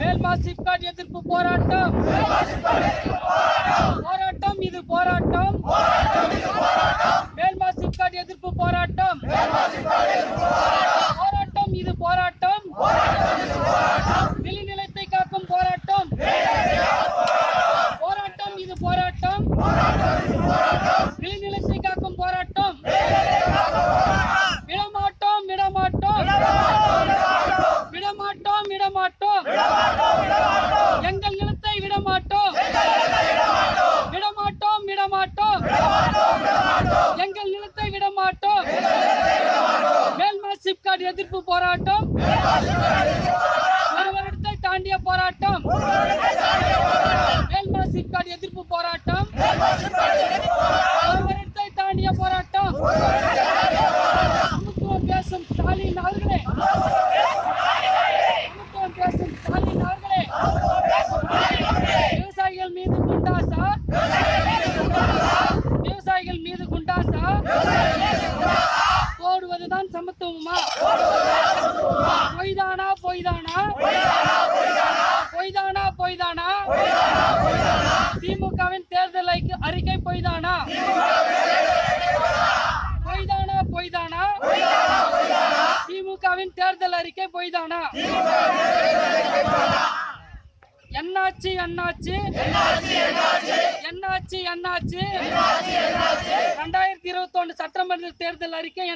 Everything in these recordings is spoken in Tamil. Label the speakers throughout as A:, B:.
A: மேல்மா சிப்காட் எதிர்ப்பு போராட்டம். போராட்டம் இது போராட்டம். மேல்மா சிப்காட் எதிர்ப்பு போராட்டம். போராட்டம் இது போராட்டம். வெளிநிலத்தை காக்கும் போராட்டம். போராட்டம் இது போராட்டம். வெளிநிலத்தை காக்கும் போராட்டம். விடமாட்டோம். எங்கள் நிலத்தை விடமாட்டோம். விடமாட்டோம் விடமாட்டோம். எங்கள் நிலத்தை விடமாட்டோம். மேல்மலை சிப்காட் எதிர்ப்பு போராட்டம். ஒரு வருடத்தை தாண்டிய போராட்டம். மேல்மலை சிப்காட் எதிர்ப்பு போராட்டம். ஒரு வருடத்தை தாண்டிய போராட்டம். பேசும் ஸ்டாலின் அவர்களே. போடுவதுதான் பொய்தானா பொய்தானா? பொய்தானா பொய்தானா? திமுகவின் தேர்தல் அறிக்கை- அறிக்கை பொய்தானா? பொய்தானா பொய்தானா? திமுகவின் தேர்தல் அறிக்கை பொய்தானா? என்னாச்சு என்னாச்சு? என்னாச்சு என்னாச்சு? சட்டமன்ற தேர்தல் அறிக்கை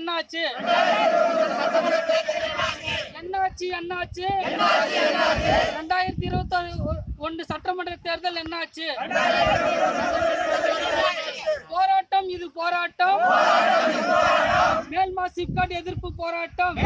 A: சட்டமன்ற தேர்தல் என்ன என்னாச்சு என்னாச்சு என்னாச்சு ரெண்டாயிரத்தி இருபத்தி ஒன்று சட்டமன்ற தேர்தல் என்னாச்சு போராட்டம் இது போராட்டம். மேல்மா சிப்காட் எதிர்ப்பு போராட்டம்.